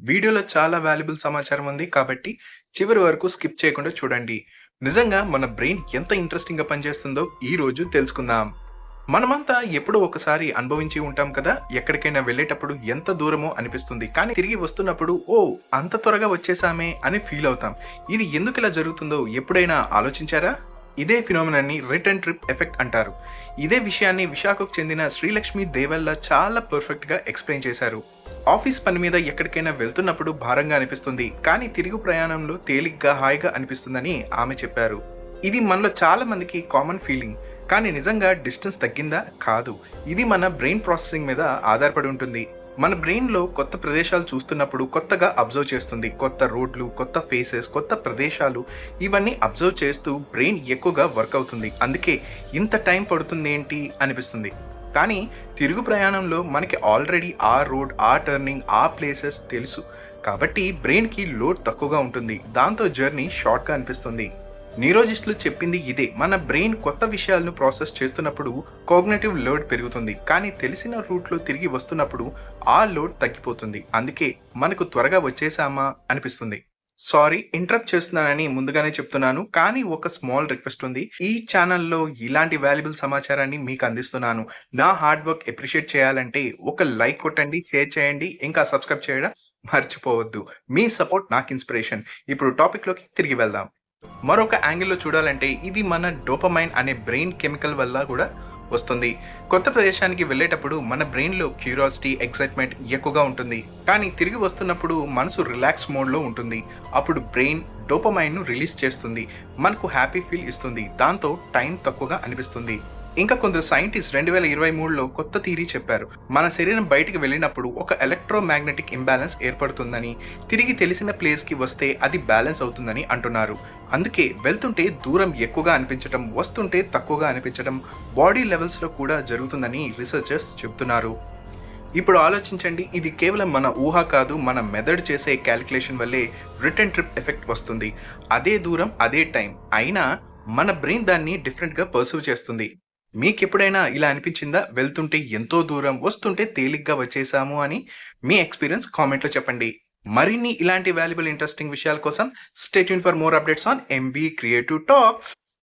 వీడియోలో చాలా వాల్యుబుల్ సమాచారం ఉంది కాబట్టి చివరి వరకు స్కిప్ చేయకుండా చూడండి. నిజంగా మన బ్రెయిన్ ఎంత ఇంట్రెస్టింగ్గా పనిచేస్తుందో ఈ రోజు తెలుసుకుందాం. మనమంతా ఎప్పుడో ఒకసారి అనుభవించి ఉంటాం కదా ఎక్కడికైనా వెళ్ళేటప్పుడు ఎంత దూరమో అనిపిస్తుంది. కానీ తిరిగి వస్తున్నప్పుడు ఓ అంత త్వరగా వచ్చేసామే అని ఫీల్ అవుతాం. ఇది ఎందుకు ఇలా జరుగుతుందో ఎప్పుడైనా ఆలోచించారా? ఇదే ఫినోమినాన్ని రిటర్న్ ట్రిప్ ఎఫెక్ట్ అంటారు. ఇదే విషయాన్ని విశాఖకు చెందిన శ్రీలక్ష్మి దేవల్ల చాలా పర్ఫెక్ట్గా ఎక్స్ప్లెయిన్ చేశారు. ఆఫీస్ పని మీద ఎక్కడికైనా వెళ్తున్నప్పుడు భారంగా అనిపిస్తుంది కానీ తిరుగు ప్రయాణంలో తేలిగ్గా హాయిగా అనిపిస్తుందని ఆమె చెప్పారు. ఇది మనలో చాలా మందికి కామన్ ఫీలింగ్ కానీ నిజంగా డిస్టెన్స్ తగ్గిందా? కాదు. ఇది మన బ్రెయిన్ ప్రాసెసింగ్ మీద ఆధారపడి ఉంటుంది. మన బ్రెయిన్లో కొత్త ప్రదేశాలు చూస్తున్నప్పుడు కొత్తగా అబ్జర్వ్ చేస్తుంది. కొత్త రోడ్లు కొత్త ఫేసెస్ కొత్త ప్రదేశాలు ఇవన్నీ అబ్జర్వ్ చేస్తూ బ్రెయిన్ ఎక్కువగా వర్క్ అవుతుంది. అందుకే ఇంత టైం పడుతుంది ఏంటి అనిపిస్తుంది. కానీ తిరుగు ప్రయాణంలో మనకి ఆల్రెడీ ఆ రోడ్ ఆ టర్నింగ్ ఆ ప్లేసెస్ తెలుసు. కాబట్టి బ్రెయిన్కి లోడ్ తక్కువగా ఉంటుంది. దాంతో జర్నీ షార్ట్గా అనిపిస్తుంది. న్యూరోజిస్టులు చెప్పింది ఇదే. మన బ్రెయిన్ కొత్త విషయాలను ప్రాసెస్ చేస్తున్నప్పుడు కోగ్నేటివ్ లోడ్ పెరుగుతుంది. కానీ తెలిసిన రూట్లో తిరిగి వస్తున్నప్పుడు ఆ లోడ్ తగ్గిపోతుంది. అందుకే మనకు త్వరగా వచ్చేసామా అనిపిస్తుంది. సారీ ఇంటరప్ట్ చేస్తున్నానని ముందుగానే చెప్తున్నాను. కానీ ఒక స్మాల్ రిక్వెస్ట్ ఉంది. ఈ ఛానల్లో ఇలాంటి వాల్యుబుల్ సమాచారాన్ని మీకు అందిస్తున్నాను. నా హార్డ్ వర్క్ ఎప్రిషియేట్ చేయాలంటే ఒక లైక్ కొట్టండి షేర్ చేయండి ఇంకా సబ్స్క్రైబ్ చేయడం మర్చిపోవద్దు. మీ సపోర్ట్ నాకు ఇన్స్పిరేషన్ ఇప్పుడు టాపిక్లోకి తిరిగి వెళ్దాం. మరొక యాంగిల్లో చూడాలంటే ఇది మన డోపమైన్ అనే బ్రెయిన్ కెమికల్ వల్ల కూడా వస్తుంది. కొత్త ప్రదేశానికి వెళ్ళేటప్పుడు మన బ్రెయిన్లో క్యూరియాసిటీ ఎక్సైట్మెంట్ ఎక్కువగా ఉంటుంది. కానీ తిరిగి వస్తున్నప్పుడు మనసు రిలాక్స్ మోడ్లో ఉంటుంది. అప్పుడు బ్రెయిన్ డోపమైన్ను రిలీజ్ చేస్తుంది. మనకు హ్యాపీ ఫీల్ ఇస్తుంది. దాంతో టైం తక్కువగా అనిపిస్తుంది. ఇంకా కొందరు సైంటిస్ట్ రెండు వేల ఇరవై మూడులో కొత్త థీరీ చెప్పారు. మన శరీరం బయటికి వెళ్ళినప్పుడు ఒక ఎలక్ట్రోమాగ్నెటిక్ ఇంబ్యాలెన్స్ ఏర్పడుతుందని తిరిగి తెలిసిన ప్లేస్కి వస్తే అది బ్యాలెన్స్ అవుతుందని అంటున్నారు. అందుకే వెళ్తుంటే దూరం ఎక్కువగా అనిపించడం వస్తుంటే తక్కువగా అనిపించడం బాడీ లెవెల్స్లో కూడా జరుగుతుందని రీసెర్చర్స్ చెబుతున్నారు. ఇప్పుడు ఆలోచించండి ఇది కేవలం మన ఊహ కాదు మన మెదడు చేసే క్యాలిక్యులేషన్ వల్లే రిటర్న్ ట్రిప్ ఎఫెక్ట్ వస్తుంది. అదే దూరం అదే టైం. అయినా మన బ్రెయిన్ దాన్ని డిఫరెంట్గా పర్సీవ్ చేస్తుంది. మీకు ఎప్పుడైనా ఇలా అనిపించిందా? వెళ్తుంటే ఎంతో దూరం వస్తుంటే తేలిగ్గా వచ్చేసాము అని మీ ఎక్స్పీరియన్స్ కామెంట్లో చెప్పండి. మరిన్ని ఇలాంటి వాల్యుబుల్ ఇంట్రెస్టింగ్ విషయాల కోసం stay for more updates on MB creative talks.